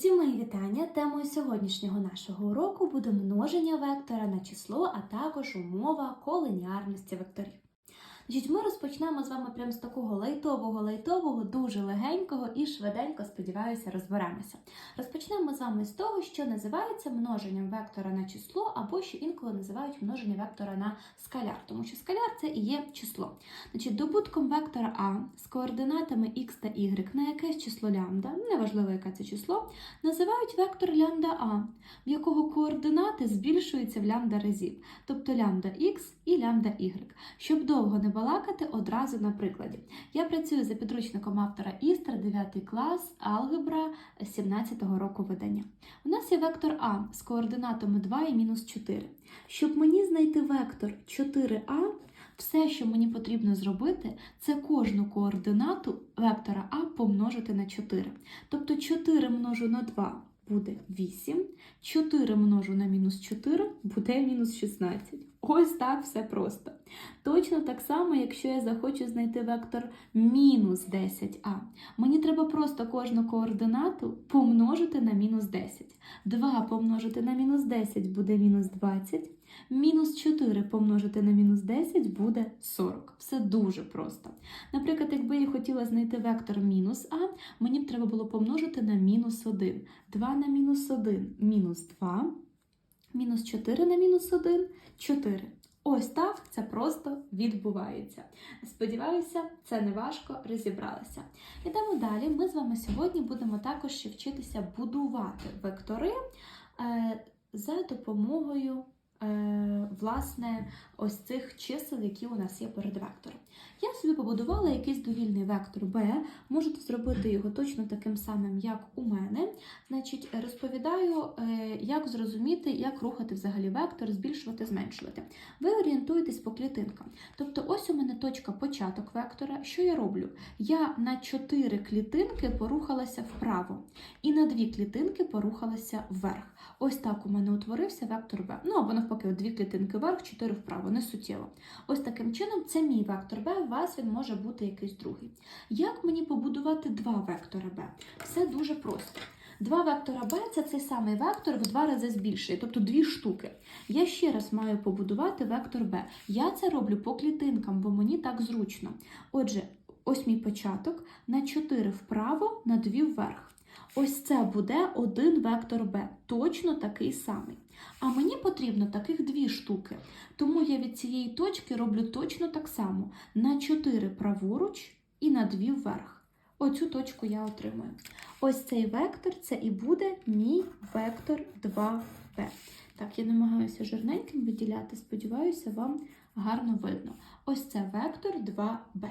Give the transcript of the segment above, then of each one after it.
Усім мої вітання. Темою сьогоднішнього нашого уроку буде множення вектора на число, а також умова колиніарності векторів. Значить, ми розпочнемо з вами прямо з такого лайтового, лайтового, дуже легенького і швиденько, сподіваюся, розберемося. Розпочнемо з вами з того, що називається множенням вектора на число, або що інколи називають множення вектора на скаляр, тому що скаляр це і є число. Значить, добутком вектора А з координатами x та y на якесь число лямбда, неважливо, яке це число, називають вектор лямбда А, в якого координати збільшуються в лямбда разів, тобто лямбда x і лямбда y. Щоб довго не балакати, одразу на прикладі. Я працюю за підручником автора Істер, 9 клас, алгебра 17-го року видання. У нас є вектор А з координатами 2 і мінус 4. Щоб мені знайти вектор 4а, все, що мені потрібно зробити, це кожну координату вектора А помножити на 4. Тобто 4 множу на 2 буде 8, 4 множу на мінус 4 буде мінус 16. Ось так все просто. Точно так само, якщо я захочу знайти вектор мінус 10а. Мені треба просто кожну координату помножити на мінус 10. 2 помножити на мінус 10 буде мінус 20. Мінус 4 помножити на мінус 10 буде 40. Все дуже просто. Наприклад, якби я хотіла знайти вектор мінус а, мені б треба було помножити на мінус 1. 2 на мінус 1 мінус 2. Мінус 4 на мінус 1 4. Ось так це просто відбувається. Сподіваюся, це не важко розібралися. Ідемо далі. Ми з вами сьогодні будемо також ще вчитися будувати вектори е, за допомогою. Е, Власне, ось цих чисел, які у нас є перед вектором. Я собі побудувала якийсь довільний вектор b, можете зробити його точно таким самим, як у мене. Значить, розповідаю, е, як зрозуміти, як рухати взагалі вектор, збільшувати, зменшувати. Ви орієнтуєтесь по клітинкам. Тобто, ось у мене точка початок вектора. Що я роблю? Я на 4 клітинки порухалася вправо, і на 2 клітинки порухалася вверх. Ось так у мене утворився вектор b. Ну або навпаки, дві клітинки вверх, 4 вправо, не суттєво. Ось таким чином, це мій вектор b, у вас він може бути якийсь другий. Як мені побудувати два вектора b? Все дуже просто. Два вектора b це цей самий вектор в два рази збільшує, тобто дві штуки. Я ще раз маю побудувати вектор b. Я це роблю по клітинкам, бо мені так зручно. Отже, ось мій початок на 4 вправо, на 2 вверх. Ось це буде один вектор b, точно такий самий. А мені потрібно таких дві штуки. Тому я від цієї точки роблю точно так само: на 4 праворуч і на 2 вверх. Оцю точку я отримую. Ось цей вектор це і буде мій вектор 2b. Так, я намагаюся жирненьким виділяти, сподіваюся, вам гарно видно. Ось це вектор 2b.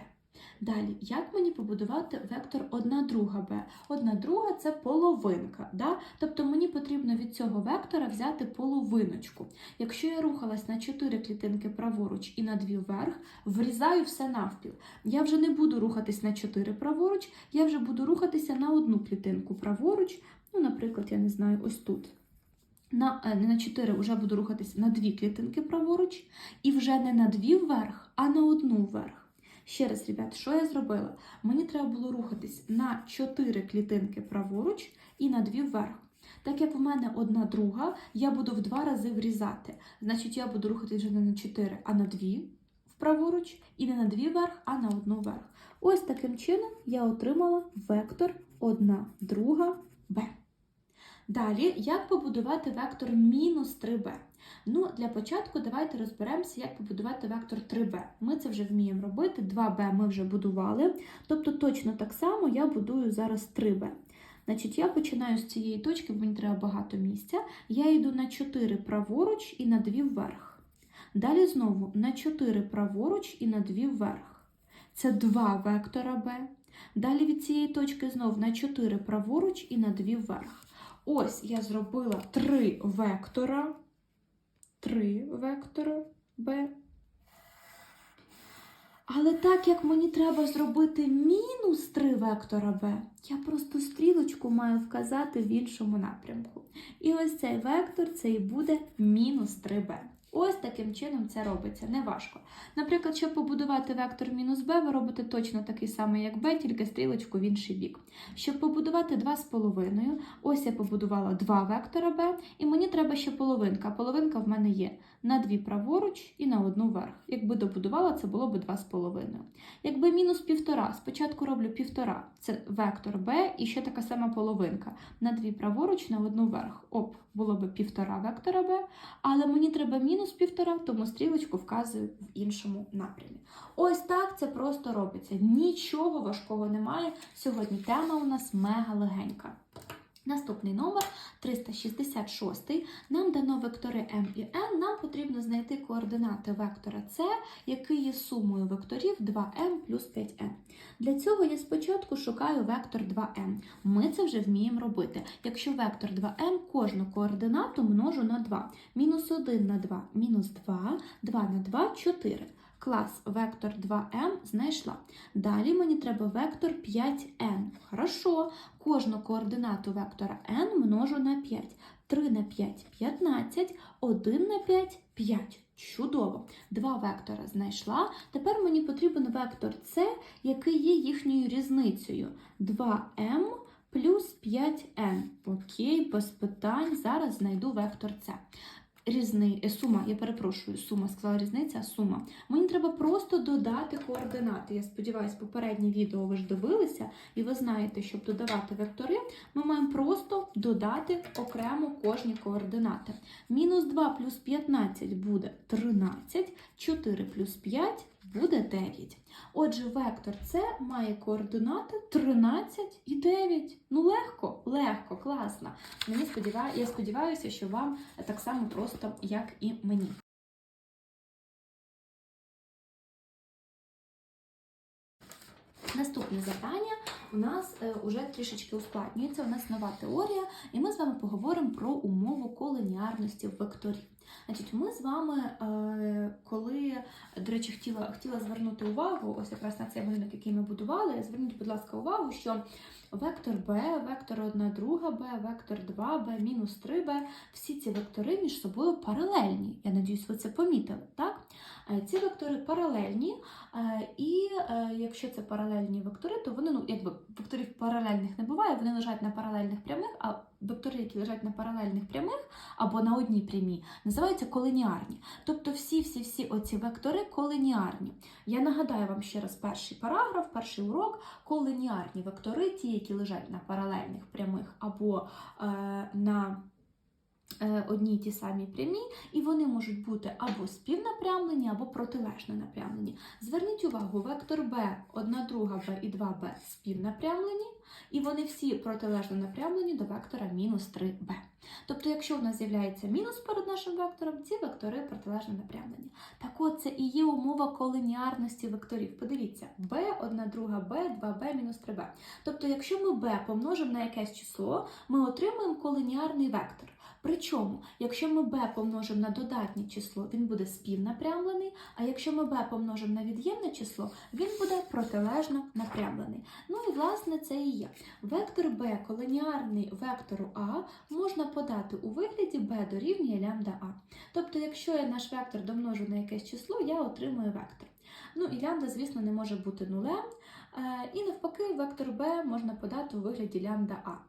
Далі, як мені побудувати вектор 1 друга b? 1 друга це половинка. Да? Тобто мені потрібно від цього вектора взяти половиночку. Якщо я рухалась на 4 клітинки праворуч і на 2 вверх, врізаю все навпіл. Я вже не буду рухатись на 4 праворуч, я вже буду рухатися на одну клітинку праворуч. Ну, наприклад, я не знаю, ось тут. На, е, не на 4 вже буду рухатися на 2 клітинки праворуч, і вже не на 2 вверх, а на одну вверх. Ще раз, ребят, що я зробила? Мені треба було рухатись на 4 клітинки праворуч і на 2 вверх. Так як в мене одна друга, я буду в два рази врізати. Значить, я буду рухатись вже не на 4, а на 2 вправоруч, і не на 2 вверх, а на одну вверх. Ось таким чином я отримала вектор 1 друга b. Далі, як побудувати вектор мінус 3b? Ну, Для початку давайте розберемося, як побудувати вектор 3b. Ми це вже вміємо робити, 2b ми вже будували. Тобто, точно так само я будую зараз 3b. Значить, Я починаю з цієї точки, бо мені треба багато місця. Я йду на 4 праворуч і на 2 вверх. Далі знову на 4 праворуч і на 2 вверх. Це 2 вектора b. Далі від цієї точки знову на 4 праворуч і на 2 вверх. Ось я зробила три вектора. три вектора b. Але так як мені треба зробити мінус 3 вектора b, я просто стрілочку маю вказати в іншому напрямку. І ось цей вектор це і буде мінус 3b. Ось таким чином це робиться, не важко. Наприклад, щоб побудувати вектор мінус b, ви робите точно такий самий, як b, тільки стрілочку в інший бік. Щоб побудувати 2,5, ось я побудувала два вектора b, і мені треба ще половинка. Половинка в мене є на дві праворуч і на одну вверх. Якби добудувала, це було б 2,5. Якби мінус півтора, спочатку роблю півтора, це вектор b і ще така сама половинка. На дві праворуч, на одну вверх. Оп, було б півтора вектора b, але мені треба мінус півтора, тому стрілочку вказую в іншому напрямі. Ось так це просто робиться. Нічого важкого немає. Сьогодні тема у нас мега легенька. Наступний номер 366. Нам дано вектори m і n. Нам потрібно знайти координати вектора c, який є сумою векторів 2m плюс 5m. Для цього я спочатку шукаю вектор 2m. Ми це вже вміємо робити. Якщо вектор 2m, кожну координату множу на 2. Мінус 1 на 2, мінус 2, 2 на 2, 4. Клас вектор 2m знайшла. Далі мені треба вектор 5n. Хорошо. Кожну координату вектора n множу на 5. 3 на 5 15, 1 на 5 5. Чудово. Два вектора знайшла. Тепер мені потрібен вектор c, який є їхньою різницею. 2m плюс 5n. Окей, без питань. Зараз знайду вектор c. Різни... е, Сума, я перепрошую, сума, сказала різниця, сума. Мені треба просто додати координати. Я сподіваюся, попереднє відео ви ж дивилися, і ви знаєте, щоб додавати вектори, ми маємо просто додати окремо кожні координати. Мінус 2 плюс 15 буде 13, 4 плюс 5 буде 9. Отже, вектор С має координати 13 і 9. Ну, легко, легко, класно. Мені сподіваю, я сподіваюся, що вам так само просто, як і мені. Наступне завдання у нас е, уже трішечки ускладнюється. У нас нова теорія, і ми з вами поговоримо про умову колініарності векторів. Значить, ми з вами, е, коли, до речі, хотіла, хотіла звернути увагу, ось якраз на цей малюнок, який ми будували, зверніть, будь ласка, увагу, що вектор b, вектор 1 друга b, вектор 2b, мінус 3b, всі ці вектори між собою паралельні. Я надіюсь, ви це помітили, так? Е, Ці вектори паралельні, е, і е, якщо це паралельні вектори, то вони, ну, якби векторів паралельних не буває, вони лежать на паралельних прямих, а вектори, які лежать на паралельних прямих або на одній прямій, називаються колініарні. Тобто всі-всі-всі оці вектори колініарні. Я нагадаю вам ще раз перший параграф, перший урок. Колініарні вектори, ті, які лежать на паралельних прямих або е, на е, одній ті самій прямій, і вони можуть бути або співнапрямлені, або протилежно напрямлені. Зверніть увагу, вектор b, 1 друга b і 2b співнапрямлені, і вони всі протилежно напрямлені до вектора мінус 3b. Тобто, якщо в нас з'являється мінус перед нашим вектором, ці вектори протилежно напрямлені. Так от це і є умова колініарності векторів. Подивіться, b, 1 друга b, 2b, мінус 3b. Тобто, якщо ми b помножимо на якесь число, ми отримаємо колініарний вектор. Причому, якщо ми b помножимо на додатнє число, він буде співнапрямлений, а якщо ми b помножимо на від'ємне число, він буде протилежно напрямлений. Ну і власне це і є. Вектор b, колініарний вектору А, можна подати у вигляді b дорівнює лямбда А. Тобто, якщо я наш вектор домножу на якесь число, я отримую вектор. Ну і лямбда, звісно, не може бути нулем. Е, І навпаки, вектор b можна подати у вигляді лямбда А.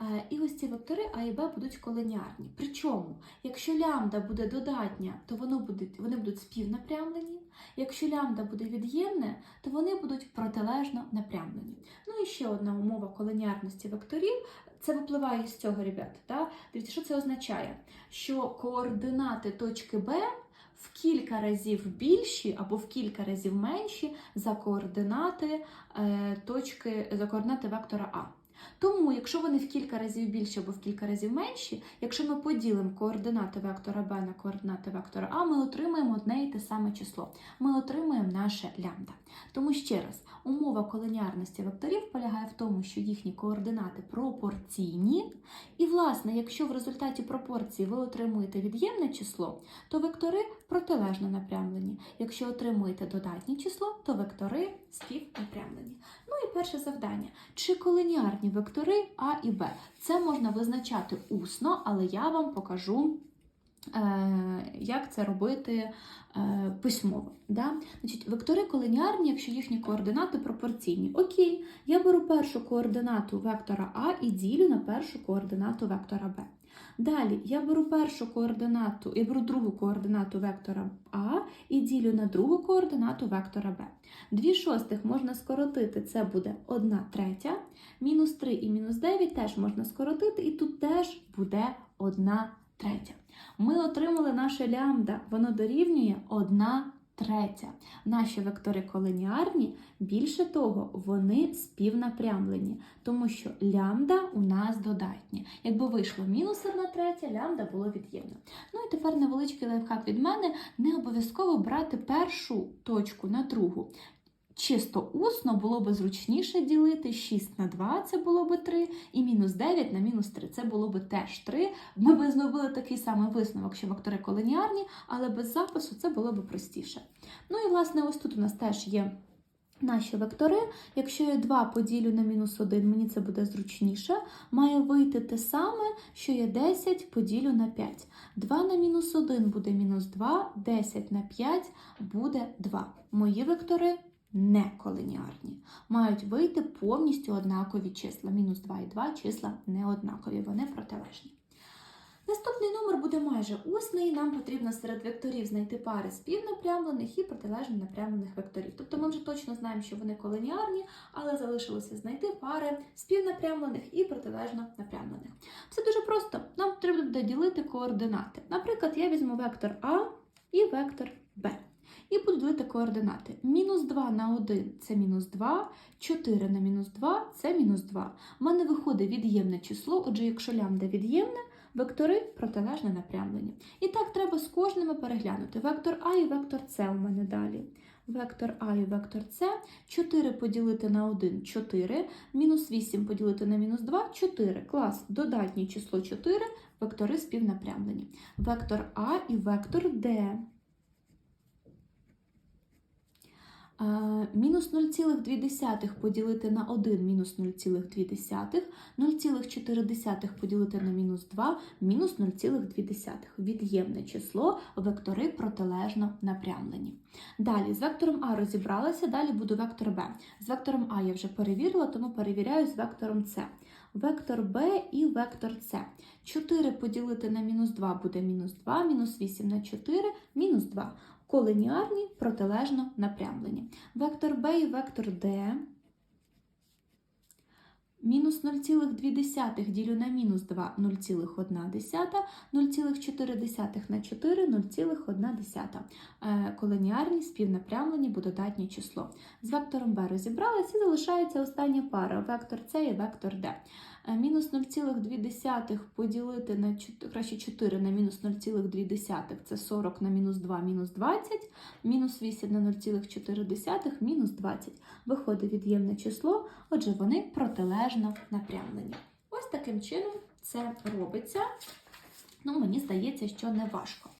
Е, І ось ці вектори А і Б будуть колініарні. Причому, якщо лямбда буде додатня, то воно буде, вони будуть співнапрямлені. Якщо лямбда буде від'ємне, то вони будуть протилежно напрямлені. Ну і ще одна умова колініарності векторів. Це випливає з цього, ребята. Да? Дивіться, що це означає? Що координати точки Б в кілька разів більші або в кілька разів менші за координати е, точки, за координати вектора А. Тому, якщо вони в кілька разів більші або в кілька разів менші, якщо ми поділимо координати вектора b на координати вектора А, ми отримаємо одне і те саме число. Ми отримаємо наше лямбда. Тому ще раз, умова колініарності векторів полягає в тому, що їхні координати пропорційні. І, власне, якщо в результаті пропорції ви отримуєте від'ємне число, то вектори протилежно напрямлені. Якщо отримуєте додатнє число, то вектори співнапрямлені. Ну і перше завдання. Чи колініарні вектори А і Б? Це можна визначати усно, але я вам покажу як це робити е, письмово. Да? Значить, вектори колініарні, якщо їхні координати пропорційні. Окей, я беру першу координату вектора А і ділю на першу координату вектора Б. Далі я беру першу координату, я беру другу координату вектора А і ділю на другу координату вектора Б. Дві шостих можна скоротити, це буде 1 третя. Мінус 3 і мінус 9 теж можна скоротити, і тут теж буде 1 третя. Ми отримали наше лямбда, воно дорівнює 1 третя. Наші вектори колініарні, більше того, вони співнапрямлені, тому що лямбда у нас додатнє. Якби вийшло мінус 1 третя, лямбда було від'ємне. Ну і тепер невеличкий лайфхак від мене: не обов'язково брати першу точку на другу. Чисто усно було би зручніше ділити 6 на 2, це було би 3, і мінус 9 на мінус 3, це було би теж 3. Ми б зробили такий самий висновок, що вектори колініарні, але без запису це було б простіше. Ну і власне ось тут у нас теж є наші вектори. Якщо я 2 поділю на мінус 1, мені це буде зручніше. Має вийти те саме, що я 10 поділю на 5. 2 на мінус 1 буде мінус 2, 10 на 5 буде 2. Мої вектори не колініарні. Мають вийти повністю однакові числа. Мінус 2 і 2 числа не однакові, вони протилежні. Наступний номер буде майже усний. Нам потрібно серед векторів знайти пари співнапрямлених і протилежно напрямлених векторів. Тобто ми вже точно знаємо, що вони колініарні, але залишилося знайти пари співнапрямлених і протилежно напрямлених. Все дуже просто. Нам потрібно буде ділити координати. Наприклад, я візьму вектор А і вектор Б. І буду ділити координати. Мінус 2 на 1 це мінус 2, 4 на мінус 2 це мінус 2. У мене виходить від'ємне число, отже, якщо лямбда від'ємне, вектори протилежно напрямлені. І так треба з кожними переглянути. Вектор А і вектор С у мене далі. Вектор А і вектор С 4 поділити на 1 4, мінус 8 поділити на мінус 2 4. Клас, додатнє число 4, вектори співнапрямлені. Вектор А і вектор Д. Е, Мінус 0,2 поділити на 1 мінус 0,2, 0,4 поділити на мінус 2 мінус 0,2. Від'ємне число, вектори протилежно напрямлені. Далі з вектором А розібралася, далі буду вектор Б. З вектором А я вже перевірила, тому перевіряю з вектором С. Вектор Б і вектор С. 4 поділити на мінус 2 буде мінус 2, мінус 8 на 4, мінус 2 Колиніарні протилежно напрямлені. Вектор Б і вектор Д. Мінус 0,2 ділю на мінус 2 0,1, 0,4 на 4 0,1. Е, співнапрямлені, бододатнє число. З вектором Б розібралися і залишається остання пара вектор С і вектор Д. Е, Мінус 0,2 поділити на краще 4 на мінус 0,2 це 40 на мінус 2 мінус 20, мінус 8 на 0,4 мінус 20. Виходить від'ємне число, отже, вони протилежно напрямлені. Ось таким чином це робиться. Ну, мені здається, що не важко.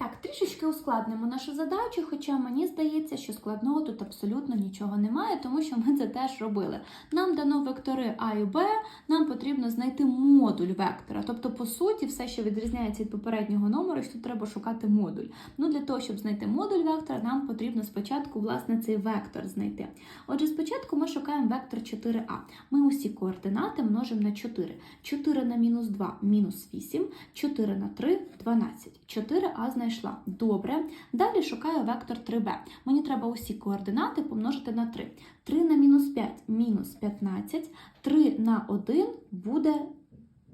Так, трішечки ускладнимо нашу задачу, хоча мені здається, що складного тут абсолютно нічого немає, тому що ми це теж робили. Нам дано вектори А і Б, нам потрібно знайти модуль вектора. Тобто, по суті, все, що відрізняється від попереднього номеру, що треба шукати модуль. Ну, для того, щоб знайти модуль вектора, нам потрібно спочатку власне цей вектор знайти. Отже, спочатку ми шукаємо вектор 4А. Ми усі координати множимо на 4. 4 на мінус 2 мінус 8, 4 на 3 12. 4А знайшла. Добре. Далі шукаю вектор 3b. Мені треба усі координати помножити на 3. 3 на мінус 5 мінус 15, 3 на 1 буде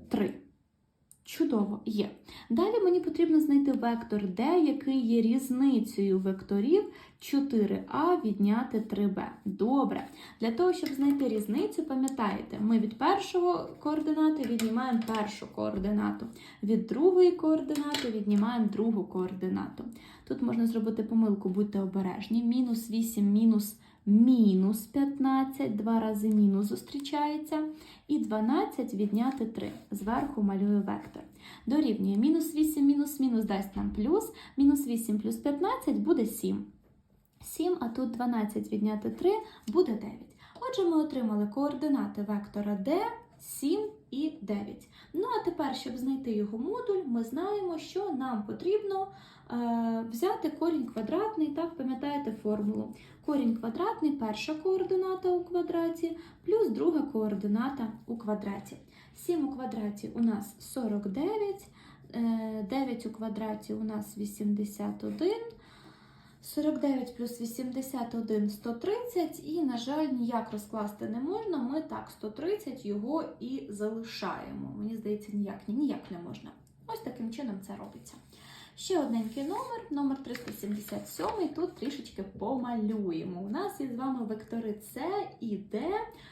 3. Чудово, є. Далі мені потрібно знайти вектор D, який є різницею векторів 4а відняти 3b. Добре. Для того, щоб знайти різницю, пам'ятаєте, ми від першого координати віднімаємо першу координату, від другої координати віднімаємо другу координату. Тут можна зробити помилку, будьте обережні. Мінус 8 мінус мінус 15, два рази мінус зустрічається, і 12 відняти 3. Зверху малюю вектор. Дорівнює мінус 8 мінус мінус дасть нам плюс, мінус 8 плюс 15 буде 7. 7, а тут 12 відняти 3 буде 9. Отже, ми отримали координати вектора D 7 і 9. Ну а тепер, щоб знайти його модуль, ми знаємо, що нам потрібно взяти корінь квадратний, так, пам'ятаєте формулу. Корінь квадратний перша координата у квадраті, плюс друга координата у квадраті. 7 у квадраті у нас 49, е, 9 у квадраті у нас 81. 49 плюс 81 130, і, на жаль, ніяк розкласти не можна. Ми так 130 його і залишаємо. Мені здається, ніяк ні, ніяк не можна. Ось таким чином це робиться. Ще одненький номер, номер 377. Тут трішечки помалюємо. У нас є з вами вектори С і Д,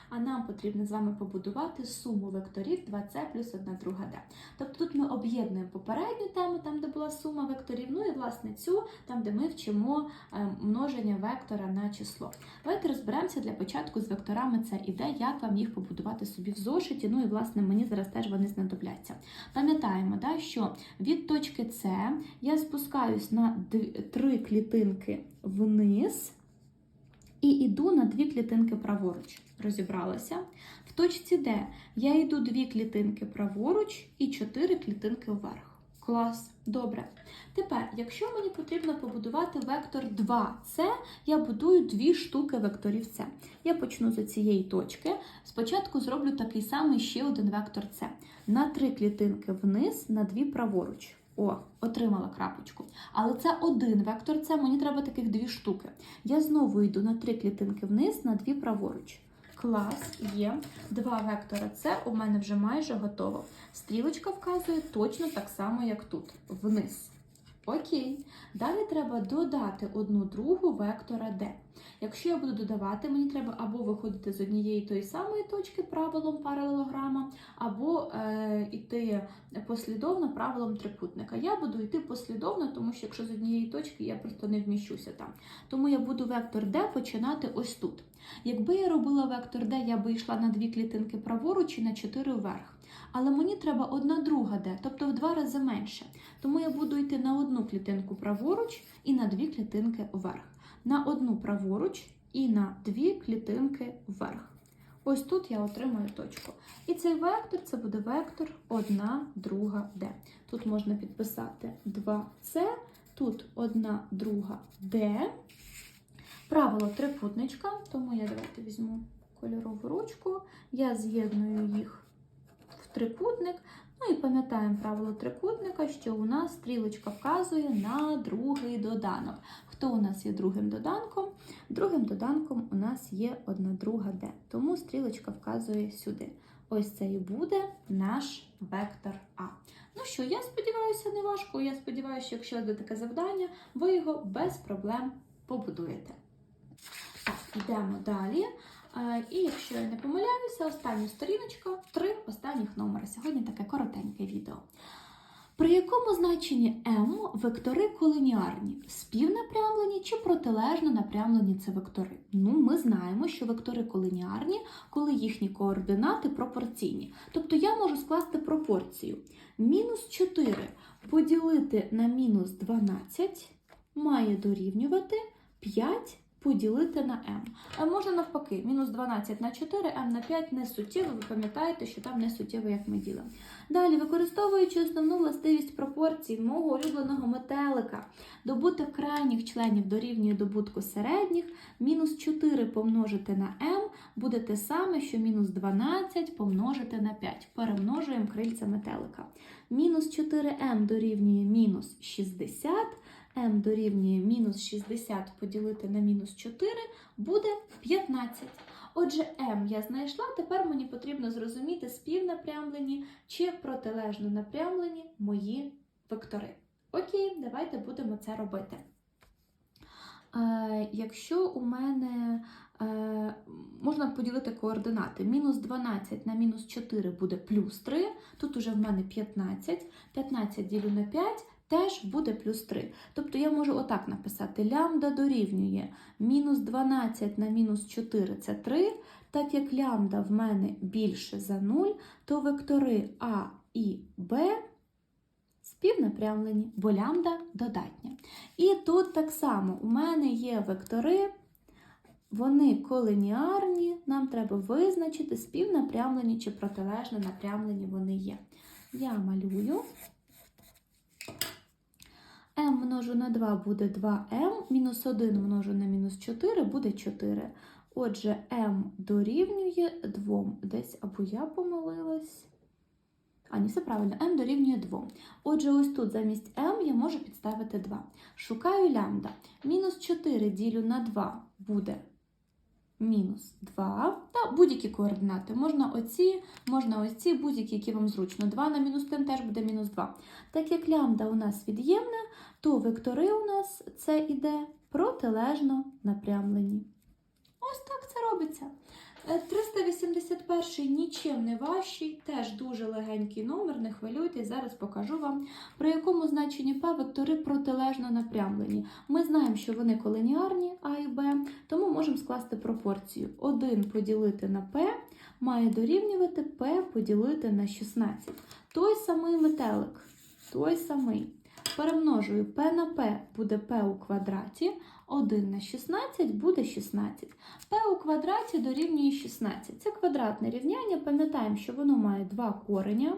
а нам потрібно з вами побудувати суму векторів 2С плюс 1 друга Д. Тобто тут ми об'єднуємо попередню тему, там де була сума векторів, ну і власне цю, там де ми вчимо е, множення вектора на число. Давайте розберемося для початку з векторами С і Д, як вам їх побудувати собі в зошиті. Ну і власне мені зараз теж вони знадобляться. Пам'ятаємо, що від точки С я спускаюсь на три клітинки вниз і йду на дві клітинки праворуч. Розібралася. В точці Д я йду дві клітинки праворуч і чотири клітинки вверх. Клас, добре. Тепер, якщо мені потрібно побудувати вектор 2С, я будую дві штуки векторів С. Я почну з цієї точки. Спочатку зроблю такий самий ще один вектор С. На три клітинки вниз, на дві праворуч. О, отримала крапочку. Але це один вектор це мені треба таких дві штуки. Я знову йду на три клітинки вниз, на дві праворуч. Клас, є. Два вектора С у мене вже майже готово. Стрілочка вказує точно так само, як тут, вниз. Окей. Далі треба додати одну другу вектора D. Якщо я буду додавати, мені треба або виходити з однієї тої самої точки правилом паралелограма, або е, йти послідовно правилом трикутника. Я буду йти послідовно, тому що якщо з однієї точки я просто не вміщуся там. Тому я буду вектор D починати ось тут. Якби я робила вектор D, я би йшла на дві клітинки праворуч і на 4 вверх. Але мені треба одна друга D, тобто в два рази менше. Тому я буду йти на одну клітинку праворуч і на дві клітинки вверх. На одну праворуч і на дві клітинки вверх. Ось тут я отримаю точку. І цей вектор це буде вектор 1, друга D. Тут можна підписати 2C, тут 1, друга D. Правило трикутничка, тому я давайте візьму кольорову ручку, я з'єдную їх трикутник. Ну і пам'ятаємо правило трикутника, що у нас стрілочка вказує на другий доданок. Хто у нас є другим доданком? Другим доданком у нас є одна друга D, тому стрілочка вказує сюди. Ось це і буде наш вектор А. Ну що, я сподіваюся, не важко. Я сподіваюся, що якщо буде таке завдання, ви його без проблем побудуєте. Так, йдемо далі. І якщо я не помиляюся, остання сторіночка, три останніх номери. Сьогодні таке коротеньке відео. При якому значенні m вектори колініарні? Співнапрямлені чи протилежно напрямлені це вектори? Ну, ми знаємо, що вектори колініарні, коли їхні координати пропорційні. Тобто я можу скласти пропорцію. Мінус 4 поділити на мінус 12 має дорівнювати 5 поділити на m. А можна навпаки, мінус 12 на 4, m на 5 не суттєво, ви пам'ятаєте, що там не суттєво, як ми ділимо. Далі, використовуючи основну властивість пропорцій мого улюбленого метелика, добуток крайніх членів дорівнює добутку середніх, мінус 4 помножити на m буде те саме, що мінус 12 помножити на 5. Перемножуємо крильця метелика. Мінус 4m дорівнює мінус 60, m дорівнює мінус 60 поділити на мінус 4 буде 15. Отже, m я знайшла, тепер мені потрібно зрозуміти, співнапрямлені чи протилежно напрямлені мої вектори. Окей, давайте будемо це робити. Е, якщо у мене е, можна поділити координати, мінус 12 на мінус 4 буде плюс 3, тут уже в мене 15, 15 ділю на 5 теж буде плюс 3. Тобто я можу отак написати: лямбда дорівнює мінус 12 на мінус 4 це 3. Так як лямбда в мене більше за 0, то вектори А і Б співнапрямлені, бо лямбда додатня. І тут так само у мене є вектори вони колініарні, нам треба визначити, співнапрямлені чи протилежно напрямлені вони є. Я малюю. M множу на 2 буде 2m, мінус 1 множу на мінус 4 буде 4. Отже, m дорівнює 2. Десь або я помилилась. А, ні, все правильно, m дорівнює 2. Отже, ось тут замість m я можу підставити 2. Шукаю лямбда. Мінус 4 ділю на 2 буде мінус 2. Та будь-які координати. Можна оці, можна ось ці, будь-які, які вам зручно. 2 на мінус 1 теж буде мінус 2. Так як лямбда у нас від'ємне, то вектори у нас це іде протилежно напрямлені. Ось так це робиться. Е, 381 нічим не важчий, теж дуже легенький номер, не хвилюйтесь, зараз покажу вам, при якому значенні P вектори протилежно напрямлені. Ми знаємо, що вони колініарні А і Б, тому можемо скласти пропорцію. 1 поділити на P має дорівнювати P поділити на 16. Той самий метелик, той самий. Перемножую P на P буде P у квадраті, 1 на 16 буде 16. P у квадраті дорівнює 16. Це квадратне рівняння. Пам'ятаємо, що воно має два кореня,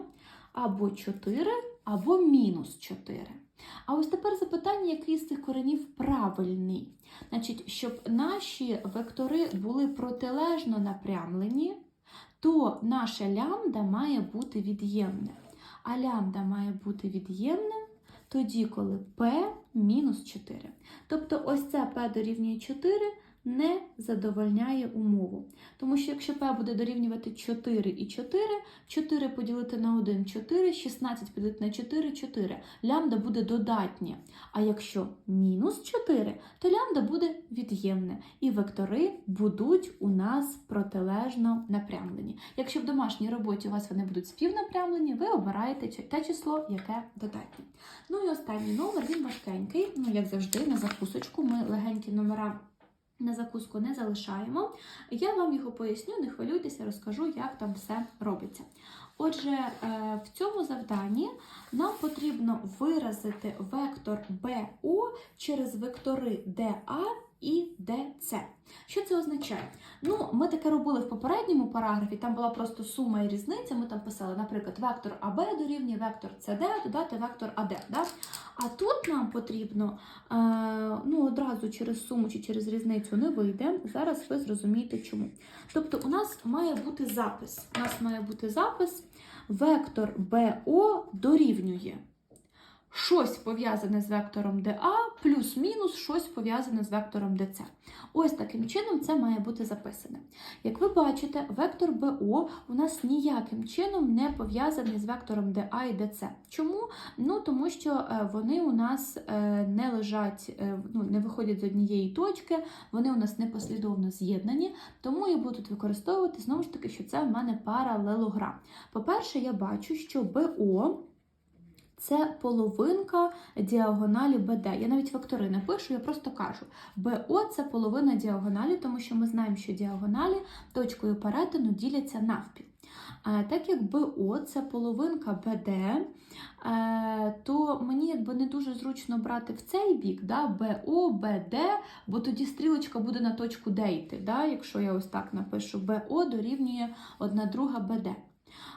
або 4, або мінус 4. А ось тепер запитання, який з цих коренів правильний. Значить, щоб наші вектори були протилежно напрямлені, то наша лямбда має бути від'ємне. А лямбда має бути від'ємним тоді, коли p мінус 4. Тобто ось це p дорівнює 4 не задовольняє умову. Тому що якщо p буде дорівнювати 4 і 4, 4 поділити на 1 4, 16 поділити на 4 4. Лямбда буде додатнє. А якщо мінус 4, то лямбда буде від'ємне. І вектори будуть у нас протилежно напрямлені. Якщо в домашній роботі у вас вони будуть співнапрямлені, ви обираєте те число, яке додатнє. Ну і останній номер, він важкенький, ну як завжди, на закусочку. Ми легенькі номера на закуску не залишаємо. Я вам його поясню, не хвилюйтеся, розкажу, як там все робиться. Отже, е, в цьому завданні нам потрібно виразити вектор БО через вектори ДА і ДЦ. Що це означає? Ну, ми таке робили в попередньому параграфі, там була просто сума і різниця. Ми там писали, наприклад, вектор АБ дорівнює вектор СД, додати вектор АД. Да? А тут нам потрібно е, ну, одразу через суму чи через різницю не вийде. Зараз ви зрозумієте чому. Тобто, у нас має бути запис. У нас має бути запис. Вектор БО дорівнює щось пов'язане з вектором ДА плюс-мінус щось пов'язане з вектором ДЦ. Ось таким чином це має бути записане. Як ви бачите, вектор БО у нас ніяким чином не пов'язаний з вектором ДА і ДЦ. Чому? Ну, Тому що е, вони у нас е, не лежать, е, ну, не виходять з однієї точки, вони у нас непослідовно з'єднані, тому я буду тут використовувати знову ж таки, що це в мене паралелограм. По-перше, я бачу, що БО. Це половинка діагоналі БД. Я навіть вектори не пишу, я просто кажу. БО це половина діагоналі, тому що ми знаємо, що діагоналі точкою перетину діляться навпіл. Так як БО це половинка БД, то мені якби не дуже зручно брати в цей бік да, БО, БД, бо тоді стрілочка буде на точку Д. Да, Якщо я ось так напишу БО дорівнює одна друга БД.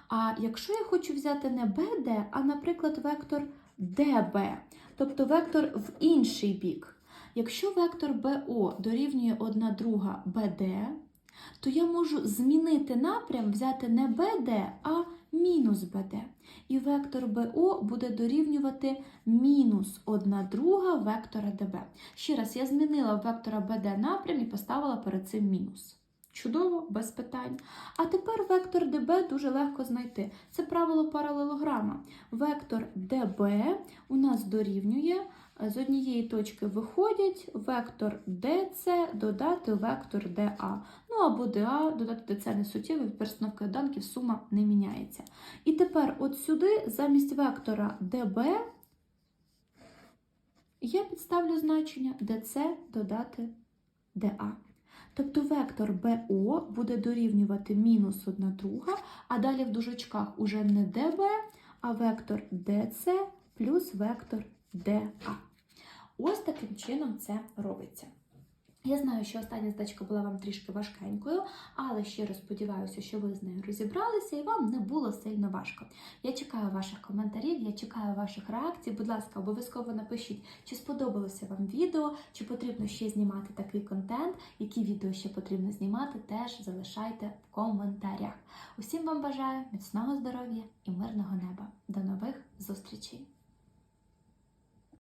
А якщо я хочу взяти не BD, а, наприклад, вектор DB, тобто вектор в інший бік. Якщо вектор BO дорівнює 1 друга BD, то я можу змінити напрям, взяти не BD, а мінус BD. І вектор BO буде дорівнювати мінус 1 друга вектора DB. Ще раз, я змінила вектора BD напрям і поставила перед цим мінус. Чудово, без питань. А тепер вектор ДБ дуже легко знайти. Це правило паралелограма. Вектор ДБ у нас дорівнює, з однієї точки виходять вектор ДЦ додати вектор ДА. Ну або ДА додати ДЦ не суттєво, від перестановки доданків сума не міняється. І тепер от сюди замість вектора ДБ я підставлю значення ДЦ додати ДА. Тобто вектор БО буде дорівнювати мінус 1 друга, а далі в дужочках уже не ДБ, а вектор ДЦ плюс вектор ДА. Ось таким чином це робиться. Я знаю, що остання здачка була вам трішки важкенькою, але щиро сподіваюся, що ви з нею розібралися і вам не було сильно важко. Я чекаю ваших коментарів, я чекаю ваших реакцій. Будь ласка, обов'язково напишіть, чи сподобалося вам відео, чи потрібно ще знімати такий контент, які відео ще потрібно знімати, теж залишайте в коментарях. Усім вам бажаю міцного здоров'я і мирного неба. До нових зустрічей!